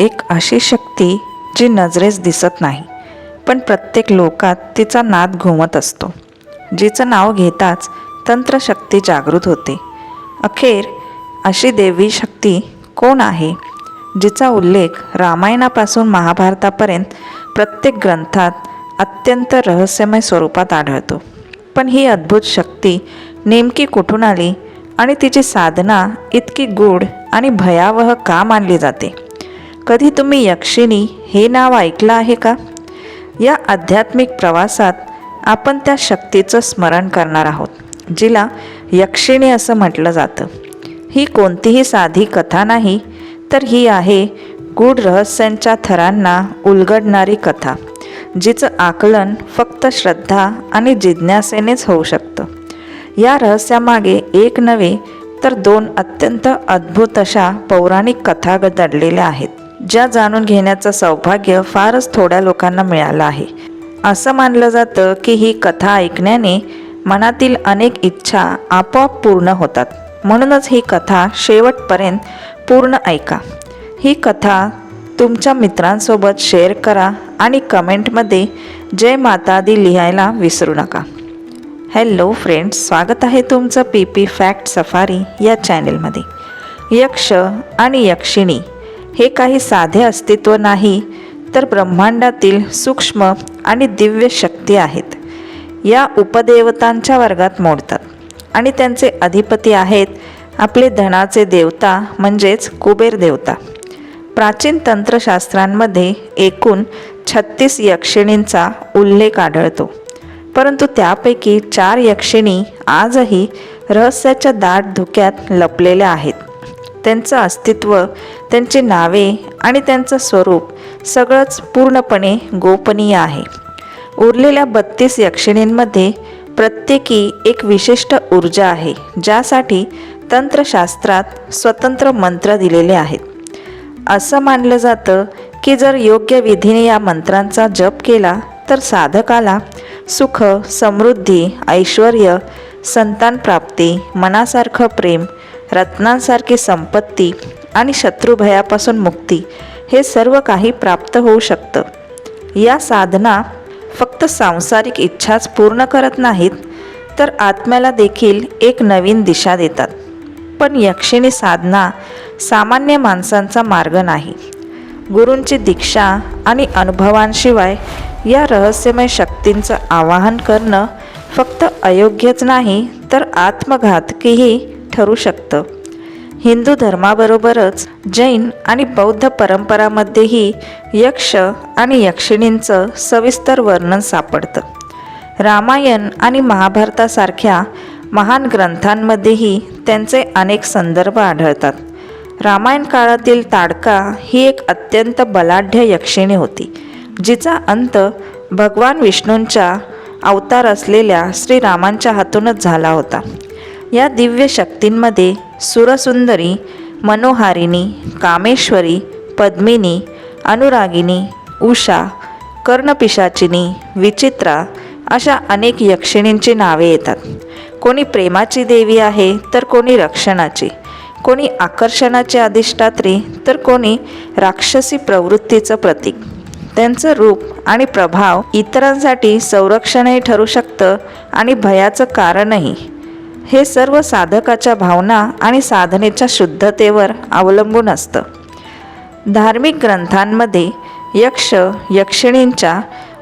एक अशी शक्ती जी नजरेस दिसत नाही पण प्रत्येक लोकात तिचा नाद घुमत असतो. जिचं नाव घेताच तंत्रशक्ती जागृत होते. अखेर अशी देवी शक्ती कोण आहे? जिचा उल्लेख रामायणापासून महाभारतापर्यंत प्रत्येक ग्रंथात अत्यंत रहस्यमय स्वरूपात आढळतो. पण ही अद्भुत शक्ती नेमकी कुठून आली आणि तिची साधना इतकी गूढ आणि भयावह का मानली जाते? कधी तुम्ही यक्षिणी हे नाव ऐकलं आहे का? या आध्यात्मिक प्रवासात आपण त्या शक्तीचं स्मरण करणार आहोत जिला यक्षिणी असं म्हटलं जातं. ही कोणतीही साधी कथा नाही तर ही आहे गूढ रहस्यांच्या थरांना उलगडणारी कथा जिचं आकलन फक्त श्रद्धा आणि जिज्ञासेनेच होऊ शकतं. या रहस्यामागे एक नव्हे तर दोन अत्यंत अद्भुत अशा पौराणिक कथा ग- दडलेल्या आहेत. ज्या जाणून घेण्याचं सौभाग्य फारच थोड्या लोकांना मिळालं आहे. असं मानलं जातं की ही कथा ऐकण्याने मनातील अनेक इच्छा आपोआप पूर्ण होतात. म्हणूनच ही कथा शेवटपर्यंत पूर्ण ऐका. ही कथा तुमच्या मित्रांसोबत शेअर करा आणि कमेंटमध्ये जय मातादी लिहायला विसरू नका. हॅलो फ्रेंड्स स्वागत आहे तुमचं पी पी फॅक्ट सफारी या चॅनेलमध्ये. यक्ष आणि यक्षिणी हे काही साधे अस्तित्व नाही तर ब्रह्मांडातील सूक्ष्म आणि दिव्य शक्ती आहेत. या उपदेवतांच्या वर्गात मोडतात. आणि त्यांचे अधिपती आहेत आपले धनाचे देवता म्हणजेच कुबेर देवता. प्राचीन तंत्रशास्त्रांमध्ये एकूण छत्तीस यक्षिणींचा उल्लेख आढळतो. परंतु त्यापैकी चार यक्षिणी आजही रहस्याच्या दाट धुक्यात लपलेल्या आहेत. त्यांचं अस्तित्व त्यांची नावे आणि त्यांचं स्वरूप सगळंच पूर्णपणे गोपनीय आहे. उरलेल्या बत्तीस यक्षिणींमध्ये प्रत्येकी एक विशिष्ट ऊर्जा आहे ज्यासाठी तंत्रशास्त्रात स्वतंत्र मंत्र दिलेले आहेत. असं मानलं जातं की जर योग्य विधीने या मंत्रांचा जप केला तर साधकाला सुख समृद्धी ऐश्वर संतान प्राप्ती मनासारखं प्रेम रत्नांसारखी संपत्ती आणि शत्रुभयापासून मुक्ती हे सर्व काही प्राप्त होऊ शकतं. या साधना फक्त सांसारिक इच्छाच पूर्ण करत नाहीत तर आत्म्याला देखील एक नवीन दिशा देतात. पण यक्षिणी साधना सामान्य माणसांचा मार्ग नाही. गुरूंची दीक्षा आणि अनुभवांशिवाय या रहस्यमय शक्तींचं आवाहन करणं फक्त अयोग्यच नाही तर आत्मघातकीही ठरू शकतं. हिंदू धर्माबरोबरच जैन आणि बौद्ध परंपरामध्येही यक्ष आणि यक्षिणींचं सविस्तर वर्णन सापडतं. रामायण आणि महाभारतासारख्या महान ग्रंथांमध्येही त्यांचे अनेक संदर्भ आढळतात. रामायण काळातील ताडका ही एक अत्यंत बलाढ्य यक्षिणी होती जिचा अंत भगवान विष्णूंच्या अवतार असलेल्या श्रीरामांच्या हातूनच झाला होता. या दिव्य शक्तींमध्ये सुरसुंदरी मनोहारिणी कामेश्वरी पद्मिनी अनुरागिनी उषा कर्णपिशाचिनी विचित्रा अशा अनेक यक्षिणींची नावे येतात. कोणी प्रेमाची देवी आहे तर कोणी रक्षणाची. कोणी आकर्षणाची अधिष्ठात्री तर कोणी राक्षसी प्रवृत्तीचं प्रतीक. त्यांचं रूप आणि प्रभाव इतरांसाठी संरक्षणही ठरू शकतं आणि भयाचं कारणही. हे सर्व साधकाच्या भावना आणि साधनेच्या शुद्धतेवर अवलंबून असतं. धार्मिक ग्रंथांमध्ये यक्ष यक्षिणींच्या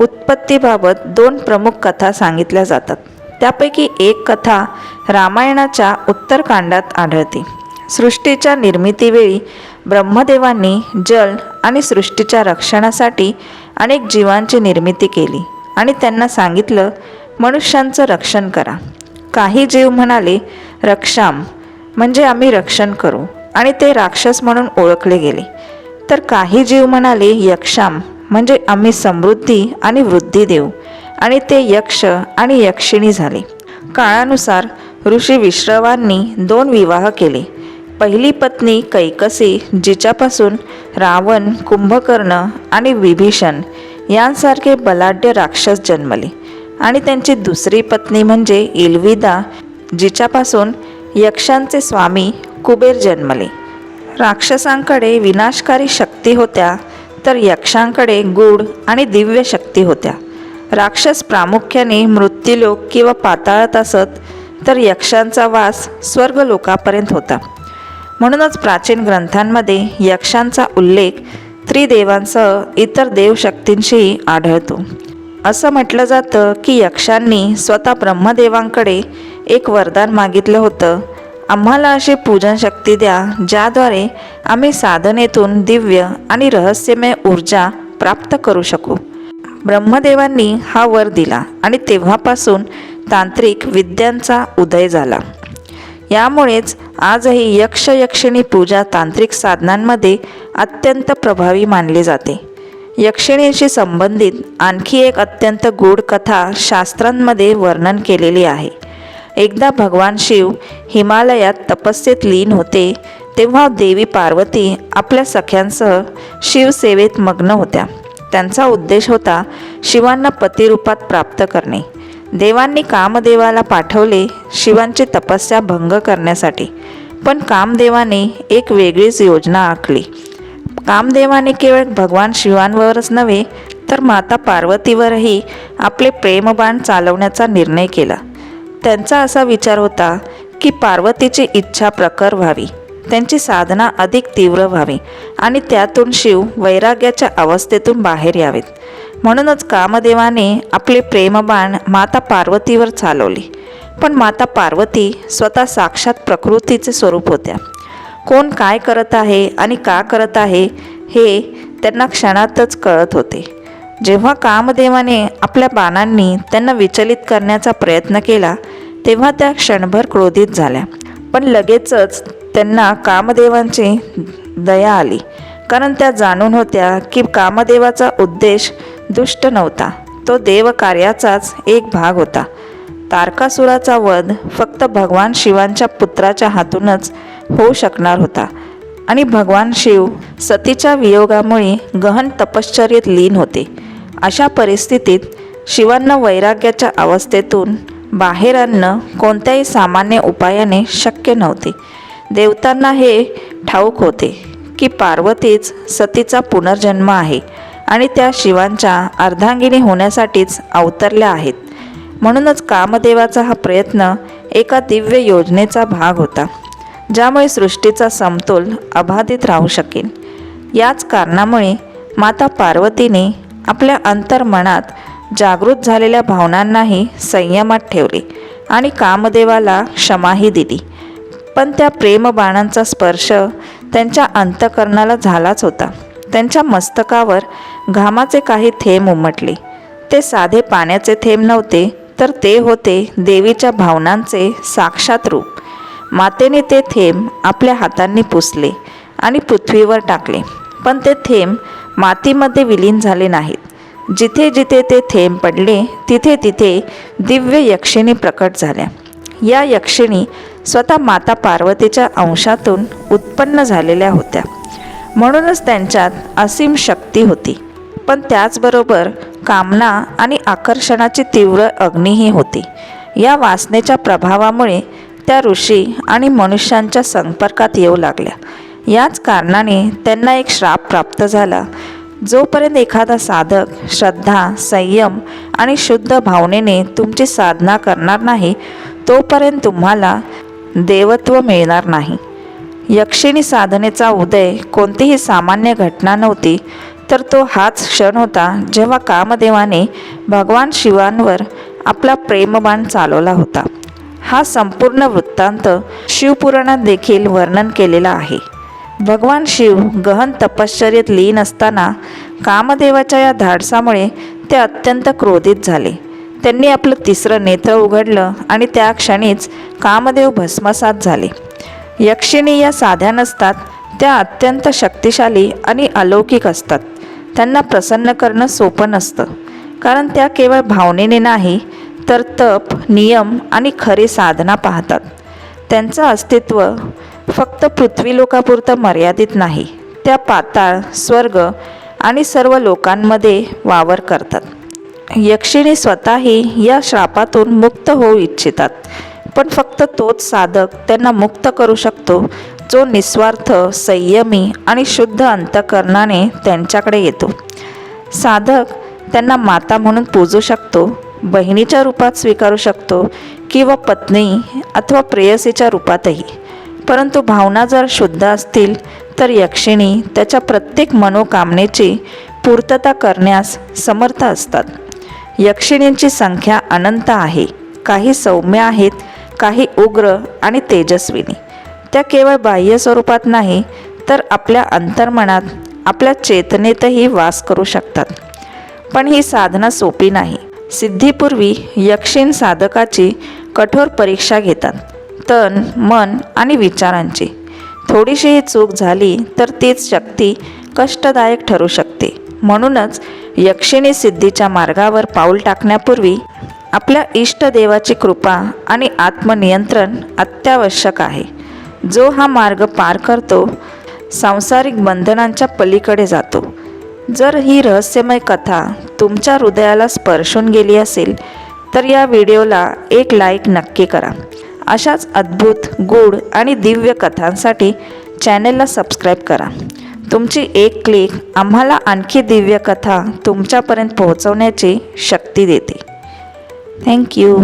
उत्पत्तीबाबत दोन प्रमुख कथा सांगितल्या जातात. त्यापैकी एक कथा रामायणाच्या उत्तरकांडात आढळते. सृष्टीच्या निर्मितीवेळी ब्रह्मदेवांनी जल आणि सृष्टीच्या रक्षणासाठी अनेक जीवांची निर्मिती केली आणि त्यांना सांगितलं मनुष्यांचं रक्षण करा. काही जीव म्हणाले रक्षाम म्हणजे आम्ही रक्षण करू. आणि ते राक्षस म्हणून ओळखले गेले. तर काही जीव म्हणाले यक्षाम म्हणजे आम्ही समृद्धी आणि वृद्धी देऊ. आणि ते यक्ष आणि यक्षिणी झाले. काळानुसार ऋषी विश्रवांनी दोन विवाह केले. पहिली पत्नी कैकसी जिच्यापासून रावण कुंभकर्ण आणि विभीषण यांसारखे बलाढ्य राक्षस जन्मले. आणि त्यांची दुसरी पत्नी म्हणजे इल्विदा जिच्यापासून यक्षांचे स्वामी कुबेर जन्मले. राक्षसांकडे विनाशकारी शक्ती होत्या तर यक्षांकडे गूढ आणि दिव्य शक्ती होत्या. राक्षस प्रामुख्याने मृत्यूलोक किंवा पाताळात असत तर यक्षांचा वास स्वर्ग लोकापर्यंत होता. म्हणूनच प्राचीन ग्रंथांमध्ये यक्षांचा उल्लेख त्रिदेवांसह इतर देवशक्तींशीही आढळतो. असं म्हटलं जातं की यक्षांनी स्वतः ब्रह्मदेवांकडे एक वरदान मागितलं होतं. आम्हाला अशी पूजन शक्ती द्या ज्याद्वारे आम्ही साधनेतून दिव्य आणि रहस्यमय ऊर्जा प्राप्त करू शकू. ब्रह्मदेवांनी हा वर दिला आणि तेव्हापासून तांत्रिक विद्यांचा उदय झाला. यामुळेच आजही यक्ष यक्षिणी पूजा तांत्रिक साधनांमध्ये अत्यंत प्रभावी मानली जाते. यक्षिणीशी संबंधित आणखी एक अत्यंत गूढ कथा शास्त्रांमध्ये वर्णन केलेली आहे. एकदा भगवान शिव हिमालयात तपस्येत लीन होते तेव्हा देवी पार्वती आपल्या सख्यांसह शिवसेवेत मग्न होत्या. त्यांचा उद्देश होता शिवांना पतिरूपात प्राप्त करणे. देवांनी कामदेवाला पाठवले शिवांची तपस्या भंग करण्यासाठी. पण कामदेवाने एक वेगळीच योजना आखली. कामदेवाने केवळ भगवान शिवांवरच नव्हे तर माता पार्वतीवरही आपले प्रेमबाण चालवण्याचा निर्णय केला. त्यांचा असा विचार होता की पार्वतीची इच्छा प्रखर व्हावी त्यांची साधना अधिक तीव्र व्हावी आणि त्यातून शिव वैराग्याच्या अवस्थेतून बाहेर यावेत. म्हणूनच कामदेवाने आपले प्रेमबाण माता पार्वतीवर चालवले. पण माता पार्वती स्वतः साक्षात प्रकृतीचे स्वरूप होत्या. कोण काय करत आहे आणि का करत आहे हे त्यांना क्षणातच कळत होते. जेव्हा कामदेवाने आपल्या बाणांनी त्यांना विचलित करण्याचा प्रयत्न केला तेव्हा त्या क्षणभर क्रोधित झाल्या. पण लगेचच त्यांना कामदेवांची दया आली कारण त्या जाणून होत्या की कामदेवाचा उद्देश दुष्ट नव्हता. तो देवकार्याचाच एक भाग होता. तारकासुराचा वध फक्त भगवान शिवांच्या पुत्राच्या हातूनच होऊ शकणार होता. आणि भगवान शिव सतीच्या वियोगामुळे गहन तपश्चर्येत लीन होते. अशा परिस्थितीत शिवांना वैराग्याच्या अवस्थेतून बाहेर आणणं कोणत्याही सामान्य उपायाने शक्य नव्हते. देवतांना हे ठाऊक होते की पार्वतीच सतीचा पुनर्जन्म आहे आणि त्या शिवांच्या अर्धांगिनी होण्यासाठीच अवतरल्या आहेत. म्हणूनच कामदेवाचा हा प्रयत्न एका दिव्य योजनेचा भाग होता. ज्यामुळे सृष्टीचा समतोल अबाधित राहू शकेल. याच कारणामुळे माता पार्वतीने आपल्या अंतर्मनात जागृत झालेल्या भावनांनाही संयमात ठेवले आणि कामदेवाला क्षमाही दिली. पण त्या प्रेमबाणांचा स्पर्श त्यांच्या अंतकरणाला झालाच होता. त्यांच्या मस्तकावर घामाचे काही थेंब उमटले. ते साधे पाण्याचे थेंब नव्हते तर ते होते देवीच्या भावनांचे साक्षात रूप. मातेने ते थेंब आपल्या हातांनी पुसले आणि पृथ्वीवर टाकले. पण ते थेंब मातीमध्ये विलीन झाले नाहीत. जिथे जिथे ते थेंब पडले तिथे तिथे दिव्य यक्षिणी प्रकट झाल्या. या यक्षिणी स्वतः माता पार्वतीच्या अंशातून उत्पन्न झालेल्या होत्या. म्हणूनच त्यांच्यात असीम शक्ती होती. पण त्याचबरोबर कामना आणि आकर्षणाची तीव्र अग्नीही होती. या वासनेच्या प्रभावामुळे त्या ऋषी आणि मनुष्यांच्या संपर्कात येऊ लागल्या. याच कारणाने त्यांना एक श्राप प्राप्त झाला. जोपर्यंत एखादा साधक श्रद्धा संयम आणि शुद्ध भावनेने तुमची साधना करणार नाही तोपर्यंत तुम्हाला देवत्व मिळणार नाही. यक्षिणी साधनेचा उदय कोणतीही सामान्य घटना नव्हती तर तो हाच क्षण होता जेव्हा कामदेवाने भगवान शिवांवर आपला प्रेमबाण चालवला होता. हा संपूर्ण वृत्तांत शिवपुराणात देखील वर्णन केलेला आहे. भगवान शिव गहन तपश्चर्येत लीन असताना कामदेवाच्या या धाडसामुळे ते अत्यंत क्रोधित झाले. त्यांनी आपलं तिसरं नेत्र उघडलं आणि त्या क्षणीच कामदेव भस्मसात झाले. यक्षिणी या साध्या नसतात त्या अत्यंत शक्तिशाली आणि अलौकिक असतात. त्यांना प्रसन्न करणं सोपं नसतं. कारण त्या केवळ भावनेने नाही तर तप नियम आणि खरी साधना पाहतात. त्यांचं अस्तित्व फक्त पृथ्वीलोकापुरतं मर्यादित नाही त्या पाताळ स्वर्ग आणि सर्व लोकांमध्ये वावर करतात. यक्षिणी स्वतःही या श्रापातून मुक्त होऊ इच्छितात पण फक्त तोच साधक त्यांना मुक्त करू शकतो जो निस्वार्थ संयमी आणि शुद्ध अंतकरणाने त्यांच्याकडे येतो. साधक त्यांना माता म्हणून पूजू शकतो बहिणीच्या रूपात स्वीकारू शकतो किंवा पत्नी अथवा प्रेयसीच्या रूपातही. परंतु भावना जर शुद्ध असतील तर यक्षिणी त्याच्या प्रत्येक मनोकामनेची पूर्तता करण्यास समर्थ असतात. यक्षिणींची संख्या अनंत आहे. काही सौम्य आहेत काही उग्र आणि तेजस्विनी. त्या केवळ बाह्य स्वरूपात नाही तर आपल्या अंतर्मनात आपल्या चेतनेतही वास करू शकतात. पण ही साधना सोपी नाही. सिद्धीपूर्वी यक्षिण साधकाची कठोर परीक्षा घेतात. तन मन आणि विचारांची. थोडीशीही चूक झाली तर तीच शक्ती कष्टदायक ठरू शकते. म्हणूनच यक्षिणी सिद्धीच्या मार्गावर पाऊल टाकण्यापूर्वी आपल्या इष्टदेवाची कृपा आणि आत्मनियंत्रण अत्यावश्यक आहे. जो हा मार्ग पार करतो सांसारिक बंधनांच्या पलीकडे जातो. जर ही रहस्यमय कथा तुमच्या हृदयाला स्पर्शून गेली असेल तर या व्हिडिओला एक लाईक नक्की करा. अशाच अद्भुत गूढ आणि दिव्य कथांसाठी चॅनेलला सबस्क्राईब करा. तुमची एक क्लिक आम्हाला आणखी दिव्य कथा तुमच्यापर्यंत पोहोचवण्याची शक्ती देते. थँक्यू